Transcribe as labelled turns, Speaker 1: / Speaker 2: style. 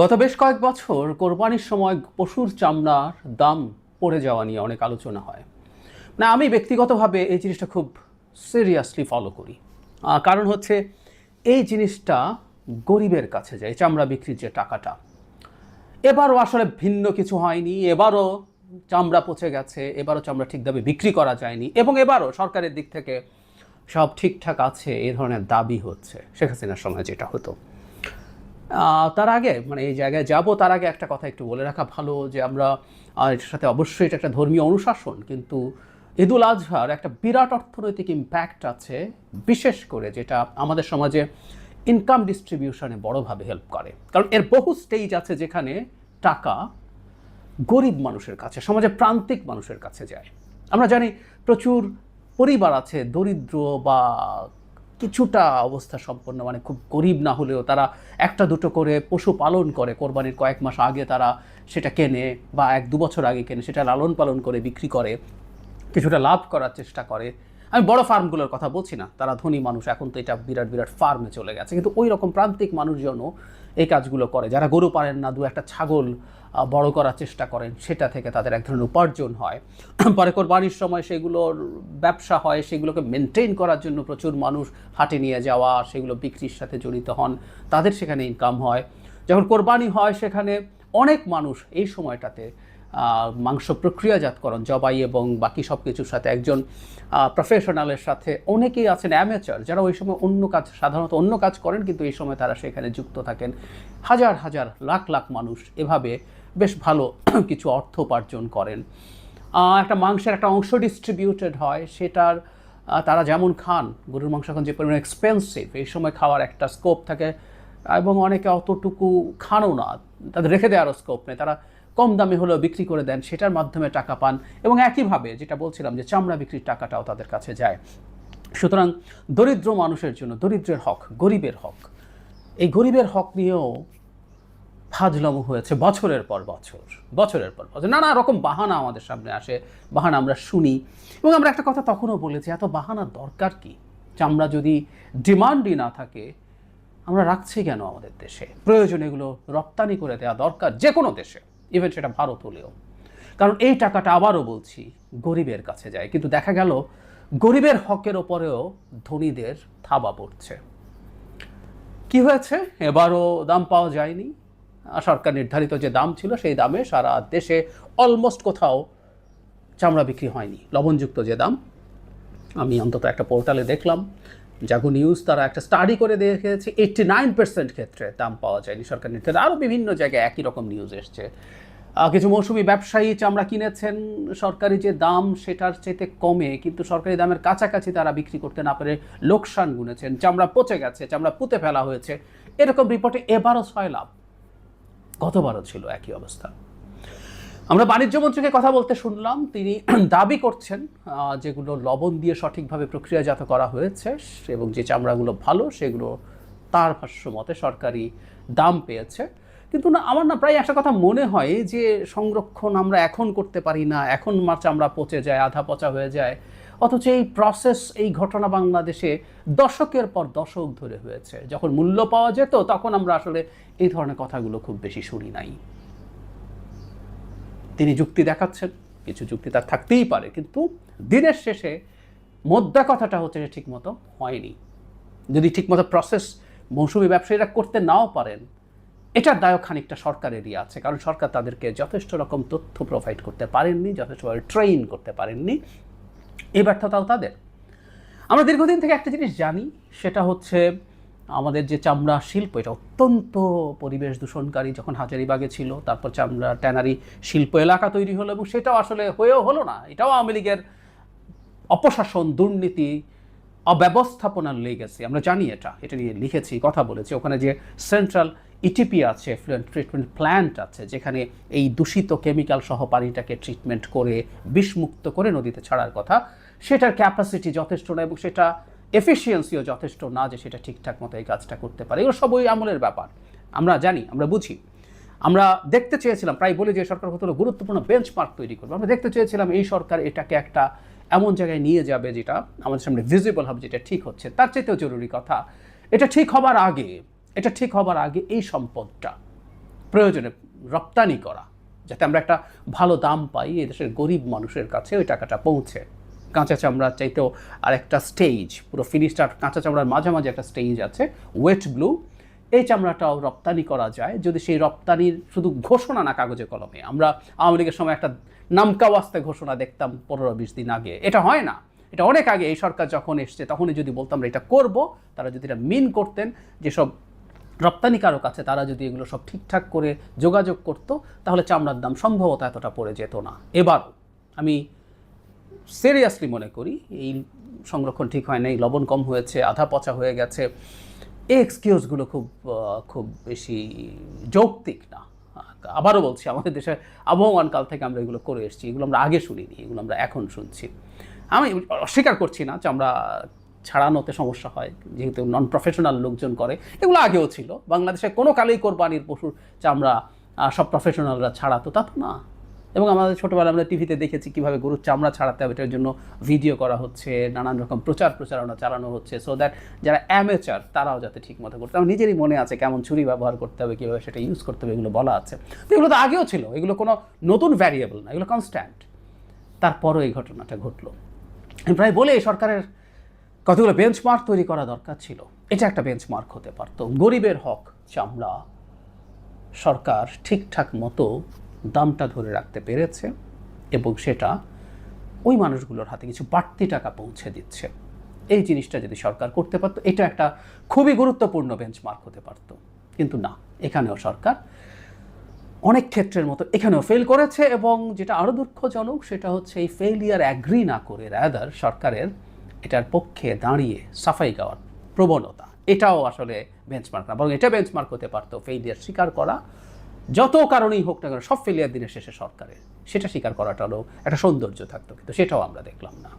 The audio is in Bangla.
Speaker 1: গত বেশ কয়েক বছর কোরবানির সময় পশুর চামড়ার দাম পড়ে যাওয়া নিয়ে অনেক আলোচনা হয়। না, আমি ব্যক্তিগতভাবে এই জিনিসটা খুব সিরিয়াসলি ফলো করি। কারণ হচ্ছে এই জিনিসটা গরিবের কাছে যায়, চামড়া বিক্রির যে টাকাটা। এবারও আসলে ভিন্ন কিছু হয়নি, এবারও চামড়া পচে গেছে, এবারও চামড়া ঠিক দামে বিক্রি করা যায়নি এবং এবারও সরকারের দিক থেকে সব ঠিকঠাক আছে, এ ধরনের দাবি হচ্ছে শেখ হাসিনার সময় যেটা হতো। তার আগে মানে এই জায়গায় যাব, তার আগে একটা কথা একটু বলে রাখা ভালো যে আমরা এটার সাথে অবশ্যই এটা একটা ধর্মীয় অনুশাসন, কিন্তু ঈদুল আজহার একটা বিরাট অর্থনৈতিক ইম্প্যাক্ট আছে, বিশেষ করে যেটা আমাদের সমাজে ইনকাম ডিস্ট্রিবিউশনে বড়োভাবে হেল্প করে। কারণ এর বহু স্টেজ আছে যেখানে টাকা গরিব মানুষের কাছে, সমাজে প্রান্তিক মানুষের কাছে যায়। আমরা জানি প্রচুর পরিবার আছে, দরিদ্র বা কিছুটা অবস্থা সম্পন্ন মানে খুব গরিব না হলেও তারা একটা দুটো করে পশু পালন করে। কোরবানির কয়েক মাস আগে তারা সেটা কেনে বা এক দু বছর আগে কেনে সেটা লালন পালন করে বিক্রি করে, কিছুটা লাভ করার চেষ্টা করে। আমি বড় ফার্মগুলোর কথা বলছি না, তারা ধনী মানুষ, এখন তো এটা বিরাট বিরাট ফার্মে চলে গেছে। কিন্তু ওই রকম প্রান্তিক মানুষজনও এই কাজগুলো করে। যারা গরু পারেন না, দু একটা ছাগল বড় করার চেষ্টা করেন, সেটা থেকে তাদের এক ধরনের উপার্জন হয়। পরে কোরবানির সময় সেগুলোর ব্যবসা হয়, সেগুলোকে মেনটেন করার জন্য প্রচুর মানুষ হাটে নিয়ে যাওয়া, সেগুলো বিক্রির সাথে জড়িত হন, তাদের সেখানে ইনকাম হয়। যখন কোরবানি হয়, সেখানে অনেক মানুষ এই সময়টাতে মাংস প্রক্রিয়াজাতকরণ, জবাই এবং বাকি সব কিছুর সাথে একজন প্রফেশনালের সাথে অনেকেই আছেন অ্যামেচার যারা ওই সময় অন্য কাজ, সাধারণত অন্য কাজ করেন কিন্তু এই সময় তারা সেখানে যুক্ত থাকেন। হাজার হাজার, লাখ লাখ মানুষ এভাবে বেশ ভালো কিছু অর্থ উপার্জন করেন। একটা মাংসের একটা অংশ ডিস্ট্রিবিউটেড হয়, সেটার তারা যেমন খান, গরুর মাংস এখন যে পরিমাণ এক্সপেন্সিভ এই সময় খাওয়ার একটা স্কোপ থাকে, এবং অনেকে অতটুকু খানও না, তাদের রেখে দেওয়ারও স্কোপ নেই। তারা কম দামে হলেও বিক্রি করে দেন, সেটার মাধ্যমে টাকা পান এবং একইভাবে যেটা বলছিলাম যে চামড়া বিক্রির টাকাটাও তাদের কাছে যায়। সুতরাং দরিদ্র মানুষের জন্য, দরিদ্রের হক, গরিবের হক, এই গরিবের হক নিয়েও ফাজলামো হয়েছে বছরের পর বছর, বছরের পর বছর। নানা রকম বাহানা আমাদের সামনে আসে, বাহানা আমরা শুনি। এবং আমরা একটা কথা তখনও বলেছি এত বাহানার দরকার কি? চামড়া যদি ডিমান্ডই না থাকে, আমরা রাখছি কেন আমাদের দেশে? প্রয়োজন এগুলো রপ্তানি করে দেওয়া দরকার যে কোনো দেশে। ইভেন সেটা ভারত হলেও কারণ এই টাকাটা আবারও বলছি, গরিবের কাছে যায়। কিন্তু দেখা গেল, গরিবের হকের ওপরেও ধনীদের থাবা পড়ছে। কি হয়েছে? এবারও দাম পাওয়া যায়নি। সরকার নির্ধারিত যে দাম ছিল, সেই দামে সারা দেশে অলমোস্ট কোথাও চামড়া বিক্রি হয়নি। লবণযুক্ত যে দাম, আমি অন্তত একটা পোর্টালে দেখলাম। জাগো নিউজ তারা একটা স্টাডি করে দেখেছে এইটটি নাইন পার্সেন্ট ক্ষেত্রে দাম পাওয়া যায়নি সরকার নির্ধারিত আরও বিভিন্ন জায়গায় একই রকম নিউজ এসছে। কিছু মৌসুমি ব্যবসায়ী চামড়া কিনেছেন, সরকারি যে দাম সেটার চাইতে কমে, কিন্তু সরকারি দামের কাছাকাছি তারা বিক্রি করতে না পেরে লোকসান গুনেছেন। চামড়া পচে গেছে, চামড়া পুঁতে ফেলা হয়েছে। এরকম রিপোর্টে এবারও ছয় লাভ। গতবারও ছিল একই অবস্থা। আমরা বাণিজ্য মন্ত্রীকে কথা বলতে শুনলাম। তিনি দাবি করছেন যেগুলো লবণ দিয়ে সঠিকভাবে প্রক্রিয়াজাত করা হয়েছে এবং যে চামড়াগুলো ভালো সেগুলো তার ভাষ্য মতে সরকারি দাম পেয়েছে। কিন্তু না, আমার না প্রায় একটা কথা মনে হয় যে সংরক্ষণ আমরা এখন করতে পারি না, এখন মার চামড়া পচে যায়, আধা পচা হয়ে যায়। অথচ এই প্রসেস এই ঘটনা বাংলাদেশে দশকের পর দশক ধরে হয়েছে। যখন মূল্য পাওয়া যেত, তখন আমরা আসলে এই ধরনের কথাগুলো খুব বেশি শুনি নাই। তিনি যুক্তি দেখাচ্ছেন, কিছু যুক্তি তার থাকতেই পারে, কিন্তু দিনের শেষে মোদ্দা কথাটা হচ্ছে যে ঠিকমতো হয়নি। যদি ঠিকমতো প্রসেস মৌসুমি ব্যবসায়ীরা করতে নাও পারেন, এটার দায়ক খানিকটা সরকারেরই আছে, কারণ সরকার তাদেরকে যথেষ্ট রকম তথ্য প্রোভাইড করতে পারেননি যথেষ্টভাবে ট্রেন করতে পারেননি। এই ব্যর্থতাও তাদের। আমরা দীর্ঘদিন থেকে একটা জিনিস জানি, সেটা হচ্ছে আমাদের যে চামড়া শিল্প, এটা অত্যন্ত পরিবেশ দূষণকারী যখন হাজারিবাগে ছিল, তারপর চামড়া ট্যানারি শিল্প এলাকা তৈরি হলো এবং সেটাও আসলে হয়েও হলো না। এটাও আওয়ামী লীগের অপশাসন, দুর্নীতি, অব্যবস্থাপনার লেগেছে আমরা জানি এটা এটা নিয়ে লিখেছি, কথা বলেছি। ওখানে যে সেন্ট্রাল ইটিপি আছে ফ্লুয়েন্ট ট্রিটমেন্ট প্ল্যান্ট আছে, যেখানে এই দূষিত কেমিক্যাল সহ পানিটাকে ট্রিটমেন্ট করে বিষমুক্ত করে নদীতে ছাড়ার কথা, সেটার ক্যাপাসিটি যথেষ্ট না এবং সেটা এফিসিয়েন্সিও যথেষ্ট না যে সেটা ঠিকঠাক মতো এই কাজটা করতে পারে। এগুলো সব ওই আমলের ব্যাপার। আমরা জানি, আমরা বুঝি। আমরা দেখতে চেয়েছিলাম, প্রায় বলি যে সরকার কতগুলো গুরুত্বপূর্ণ বেঞ্চমার্ক তৈরি করবে। আমরা দেখতে চেয়েছিলাম এই সরকার এটাকে একটা এমন জায়গায় নিয়ে যাবে যেটা আমাদের সামনে ভিজিবল হবে, যেটা ঠিক হচ্ছে। তার চাইতেও জরুরি কথা, এটা ঠিক হবার আগে, এটা ঠিক হবার আগে এই সম্পদটা প্রয়োজনে রপ্তানি করা, যাতে আমরা একটা ভালো দাম পাই এদেশের গরিব মানুষের কাছে ওই টাকাটা পৌঁছে। কাঁচা চামড়ার চাইতেও আর একটা স্টেজ পুরো ফিনিশটার কাঁচা চামড়ার মাঝামাঝি একটা স্টেজ আছে ওয়েট ব্লু এই চামড়াটাও রপ্তানি করা যায়, যদি সেই রপ্তানির শুধু ঘোষণা না কাগজে কলমে। আমরা আওয়ামী লীগের সময় একটা নামকাওয়াস্তে ঘোষণা দেখতাম পনেরো বিশ দিন আগে। এটা হয় না। এটা অনেক আগে এই সরকার যখন এসছে, তখনই যদি বলতাম আমরা এটা করব, তারা যদি এটা মিন করতেন, যেসব রপ্তানিকারক আছে, তারা যদি এগুলো সব ঠিকঠাক করে যোগাযোগ করত, তাহলে চামড়ার দাম সম্ভবত এতটা পড়ে যেত না। এবারও আমি সিরিয়াসলি মনে করি, এই সংরক্ষণ ঠিক হয় নাই, লবণ কম হয়েছে, আধা পচা হয়ে গেছে। এই এক্সকিউজগুলো খুব খুব বেশি যৌক্তিক না। আবারও বলছি, আমাদের দেশে আবহমান কাল থেকে আমরা এগুলো করে এসেছি, এগুলো আমরা আগে শুনিনি, এগুলো আমরা এখন শুনছি। আমি অস্বীকার করছি না যে আমরা ছাড়ানোতে সমস্যা হয়, যেহেতু নন প্রফেশনাল লোকজন করে, এগুলো আগেও ছিল। বাংলাদেশে কোনো কালেই কোরবানির পশুর চামড়া সব প্রফেশনালরা ছাড়াতো, তা তো না। এবং আমাদের ছোটোবেলায় আমরা টিভিতে দেখেছি কীভাবে গরুর চামড়া ছাড়াতে হবে, এটার জন্য ভিডিও করা হচ্ছে, নানান রকম প্রচার প্রচারণা চালানো হচ্ছে সো দ্যাট যারা অ্যামেচার তারাও যাতে ঠিক মতো করতে আমার নিজেরই মনে আছে কেমন ছুরি ব্যবহার করতে হবে, কীভাবে সেটা ইউজ করতে হবে, এগুলো বলা আছে। তো এগুলো তো আগেও ছিল, এগুলো কোনো নতুন ভ্যারিয়েবল না, এগুলো কনস্ট্যান্ট তারপরও এই ঘটনাটা ঘটলো। প্রায় বলে সরকারের কতগুলো বেঞ্চমার্ক তৈরি করা দরকার ছিল। এটা একটা বেঞ্চমার্ক হতে পারতো। গরিবের হক চামড়া সরকার ঠিকঠাক মতো দামটা ধরে রাখতে পেরেছে এবং সেটা ওই মানুষগুলোর হাতে কিছু বাড়তি টাকা পৌঁছে দিচ্ছে। এই জিনিসটা যদি সরকার করতে পারতো, এটা একটা খুবই গুরুত্বপূর্ণ বেঞ্চমার্ক হতে পারতো। কিন্তু না, এখানেও সরকার অনেক ক্ষেত্রের মতো এখানেও ফেল করেছে এবং যেটা আরও দুঃখজনক, সেটা হচ্ছে এই ফেইলিয়ার অ্যাগ্রি না করে রাদার সরকারের এটার পক্ষে দাঁড়িয়ে সাফাই গাওয়ার প্রবণতা। এটাও আসলে বেঞ্চমার্ক না, বরং এটা বেঞ্চমার্ক হতে পারতো ফেইলিয়ার স্বীকার করা যত কারণেই হোক না কেন, সব ফেলিয়ার দিনের শেষে সরকারের। সেটা স্বীকার করাটা হলো একটা সৌন্দর্য থাকতো, কিন্তু সেটাও আমরা দেখলাম না।